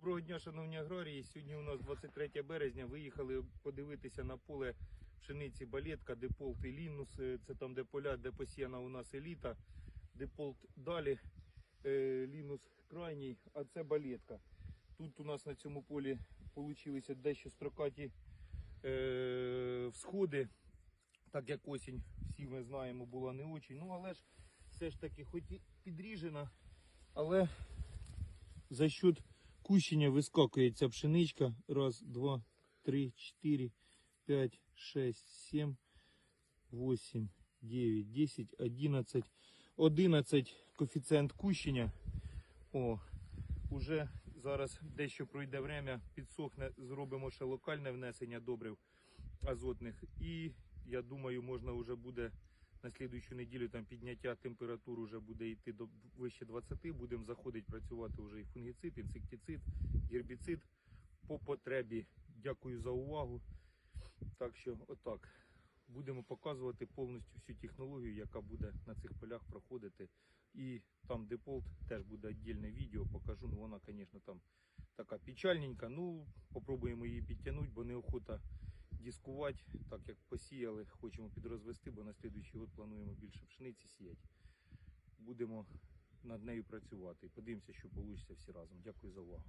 Доброго дня, шановні аграрії. Сьогодні у нас 23 березня. Виїхали подивитися на поле пшениці балетка, деполт і лінус. Е, Це там, де поля, де посіяна у нас еліта. Деполт далі, е, лінус крайній, а це балетка. Тут у нас на цьому полі вийшли дещо строкаті е, всходи, так як осінь, всі ми знаємо, була не очень. Ну але ж все ж таки, хоч і підріжена, але за счет кущення вискакує ця пшеничка. Раз, два, три, чотири, п'ять, шесть, сім, вісім, дев'ять, десять, одинадцять. Одинадцять коефіцієнт кущення. О, уже зараз дещо пройде время, підсохне, зробимо ще локальне внесення добрив азотних. І я думаю, можна вже буде на слідуючу неділю там підняття температур вже буде йти до вище 20, будемо заходити працювати вже і фунгіцид, інсектицид, гербіцид по потребі. Дякую за увагу. Так що отак. Будемо показувати повністю всю технологію, яка буде на цих полях проходити. І там деполт теж буде віддільне відео, покажу. Ну вона, звісно, там така печальненька. Ну, попробуємо її підтягнути, бо неохота дискувати, так як посіяли, хочемо підрозвести, бо на слідуючий год плануємо більше пшениці сіяти. Будемо над нею працювати. Подивимося, що вийде всі разом. Дякую за увагу.